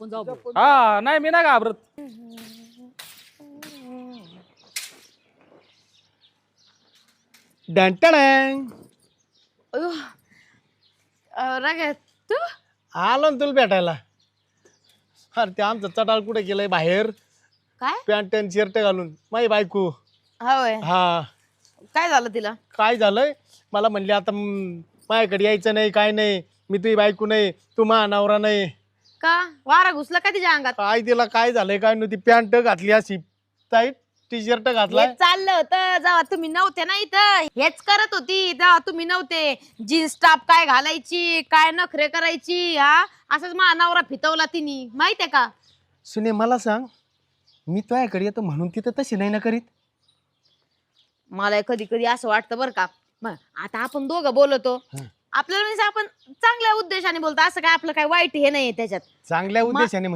पण जाऊ भाऊ. हा नाही मी नाही घाबरत. डंटण अयो राग तू? आलो ना तुला भेटायला. अरे ते आमचं चटाळ कुठे गेलंय बाहेर? काय? पॅन्ट आणि शर्ट घालून. माझी बायको. होय. हा. काय झालं तिला? काय झालंय? मला म्हणले आता म, माझ्याकडे यायचं नाही काय नाही. मी तुझी बायको नाही तू मा नवरा नाही. का? वारा घुसला का तिच्या अंगात? काय तिला काय झालंय काय नव्हती पॅन्ट घातली अशी. टाईट टी शर्ट घातलाय. हेच चाललं होतं जेव्हा तुम्ही नव्हते ना इथं. हेच करत होती जेव्हा तुम्ही नव्हते. जीन्स टॉप काय घालायची काय नखरे करायची हा? असंच मा नवरा फितवला तिने. माहितीये का? सुने मला सांग मी तुझ्याकडे येतो म्हणून तिथं तशी नाही ना करीत? मला कधी कधी असं वाटतं बरं का. मग आता आपण दोघं बोलतो. हं. आपल्याला म्हणजे आपण चांगल्या उद्देशाने बोलतो असं काय आपलं काय वाईट हे नाही त्याच्यात. चांगल्या उद्देशाने मग